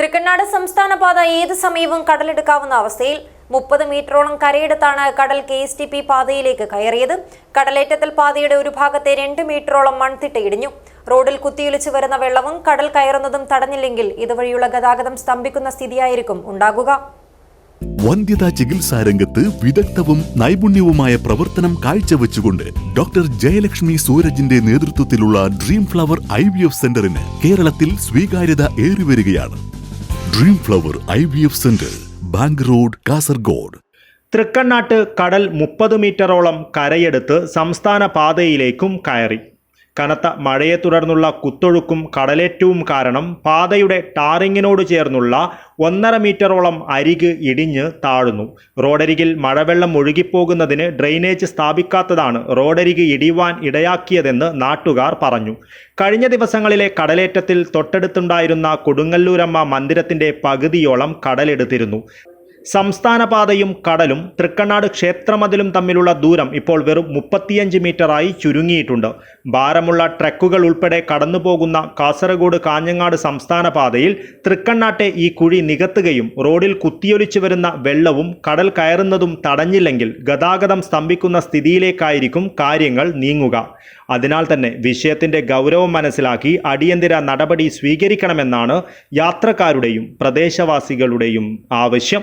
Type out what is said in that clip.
തൃക്കണ്ണാട് സംസ്ഥാന പാത ഏത് സമയവും കടലെടുക്കാവുന്ന അവസ്ഥയിൽ മുപ്പത് മീറ്ററോളം കരയെടുത്താണ് കടൽ കെ എസ് ടി പി പാതയിലേക്ക് കയറിയത്. കടലേറ്റത്തിൽ പാതയുടെ ഒരു ഭാഗത്തെ രണ്ട് മീറ്ററോളം മൺതിട്ട ഇടിഞ്ഞു. റോഡിൽ കുത്തിയൊലിച്ചു വരുന്ന വെള്ളവും കടൽ കയറുന്നതും തടഞ്ഞില്ലെങ്കിൽ ഇതുവഴിയുള്ള ഗതാഗതം സ്തംഭിക്കുന്ന സ്ഥിതിയായിരിക്കും ഉണ്ടാകുക. വന്ധ്യതാ ചികിത്സാ രംഗത്ത് വിദഗ്ധവും നൈപുണ്യവുമായ പ്രവർത്തനം കാഴ്ചവെച്ചുകൊണ്ട് ഡോക്ടർ ജയലക്ഷ്മി സൂരജിന്റെ നേതൃത്വത്തിലുള്ള ഡ്രീം ഫ്ലവർ ഐ സെന്ററിന് കേരളത്തിൽ സ്വീകാര്യത ഏറിവരികയാണ്. Dream flower I V F centre bank road Kasaragod തൃക്കണ്ണാട്ട് കടൽ മുപ്പത് മീറ്ററോളം കരയെടുത്ത് സംസ്ഥാന പാതയിലേക്കും കയറി. കനത്ത മഴയെ തുടർന്നുള്ള കുത്തൊഴുക്കും കടലേറ്റവും കാരണം പാതയുടെ ടാറിങ്ങിനോട് ചേർന്നുള്ള ഒന്നര മീറ്ററോളം അരിക് ഇടിഞ്ഞ് താഴുന്നു. റോഡരികിൽ മഴവെള്ളം ഒഴുകിപ്പോകുന്നതിന് ഡ്രെയിനേജ് സ്ഥാപിക്കാത്തതാണ് റോഡരിക് ഇടിവാൻ ഇടയാക്കിയതെന്ന് നാട്ടുകാർ പറഞ്ഞു. കഴിഞ്ഞ ദിവസങ്ങളിലെ കടലേറ്റത്തിൽ തൊട്ടടുത്തുണ്ടായിരുന്ന കൊടുങ്ങല്ലൂരമ്മ മന്ദിരത്തിന്റെ പകുതിയോളം കടലെടുത്തിരുന്നു. സംസ്ഥാന പാതയും കടലും തൃക്കണ്ണാട് ക്ഷേത്രമതിലും തമ്മിലുള്ള ദൂരം ഇപ്പോൾ വെറും മുപ്പത്തിയഞ്ച് മീറ്ററായി ചുരുങ്ങിയിട്ടുണ്ട്. ഭാരമുള്ള ട്രക്കുകൾ ഉൾപ്പെടെ കടന്നുപോകുന്ന കാസർഗോഡ് കാഞ്ഞങ്ങാട് സംസ്ഥാന പാതയിൽ തൃക്കണ്ണാട്ടെ ഈ കുഴി നികത്തുകയും റോഡിൽ കുത്തിയൊലിച്ചു വരുന്ന വെള്ളവും കടൽ കയറുന്നതും തടഞ്ഞില്ലെങ്കിൽ ഗതാഗതം സ്തംഭിക്കുന്ന സ്ഥിതിയിലേക്കായിരിക്കും കാര്യങ്ങൾ നീങ്ങുക. അതിനാൽ തന്നെ വിഷയത്തിന്റെ ഗൗരവം മനസ്സിലാക്കി അടിയന്തര നടപടി സ്വീകരിക്കണമെന്നാണ് യാത്രക്കാരുടെയും പ്രദേശവാസികളുടെയും ആവശ്യം.